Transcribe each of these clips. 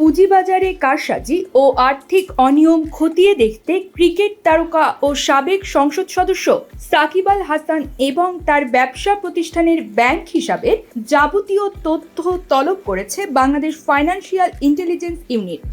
পুঁজিবাজারে কারসাজি ও আর্থিক অনিয়ম খতিয়ে দেখতে ক্রিকেট তারকা ও সাবেক সংসদ সদস্য সাকিব আল হাসান এবং তার ব্যবসা প্রতিষ্ঠানের ব্যাংক হিসাবে যাবতীয় তথ্য তলব করেছে বাংলাদেশ ফাইন্যান্সিয়াল ইন্টেলিজেন্স ইউনিট।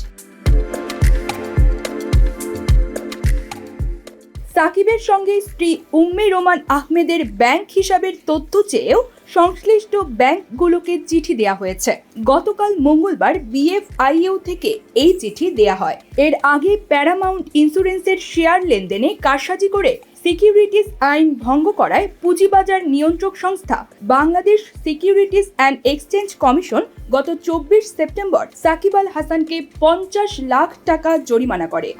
সাকিবের সঙ্গে স্ত্রী উম্মে রোমান আহমেদের ব্যাংক হিসাবের তথ্য চেয়েও সংশ্লিষ্ট ব্যাংকগুলোকে চিঠি দেওয়া হয়েছে। গতকাল মঙ্গলবার বিএফআইইউ থেকে এই চিঠি দেয়া হয়। এর আগে প্যারামাউন্ট ইন্স্যুরেন্সের শেয়ার লেনদেনে কারসাজি করে সিকিউরিটিজ আইন ভঙ্গ করায় পুঁজিবাজার নিয়ন্ত্রক সংস্থা Bangladesh securities and exchange commission গত চব্বিশ সেপ্টেম্বর সাকিব আল হাসানকে পঞ্চাশ লাখ টাকা জরিমানা করে।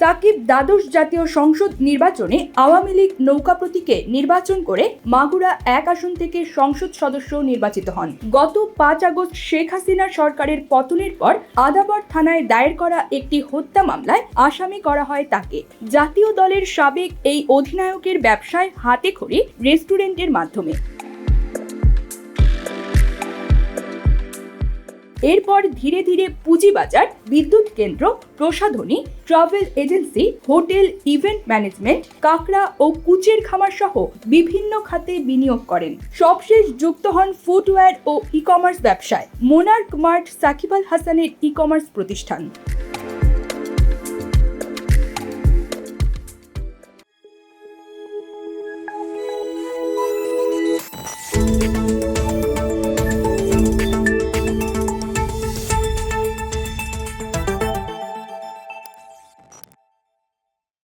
সাকিব দ্বাদশ জাতীয় সংসদ নির্বাচনে আওয়ামী লীগ নৌকা প্রতীকে নির্বাচন করে মাগুরা এক আসন থেকে সংসদ সদস্য নির্বাচিত হন। গত পাঁচ আগস্ট শেখ হাসিনা সরকারের পতনের পর আদাবর থানায় দায়ের করা একটি হত্যা মামলায় আসামি করা হয় তাকে। জাতীয় দলের সাবেক এই অধিনায়কের ব্যবসায় হাতে খড়ি রেস্টুরেন্টের মাধ্যমে। এরপর ধীরে ধীরে পুঁজিবাজার, বিদ্যুৎ কেন্দ্র, প্রসাধনী, travel agency, hotel event management, কাঁকড়া ও কুচের খামার সহ বিভিন্ন খাতে বিনিয়োগ করেন। সবশেষ যুক্ত হন ফুটওয়্যার ও ই কমার্স ব্যবসায়। মোনার্ক মার্ট সাকিব আল হাসানের ই কমার্স প্রতিষ্ঠান।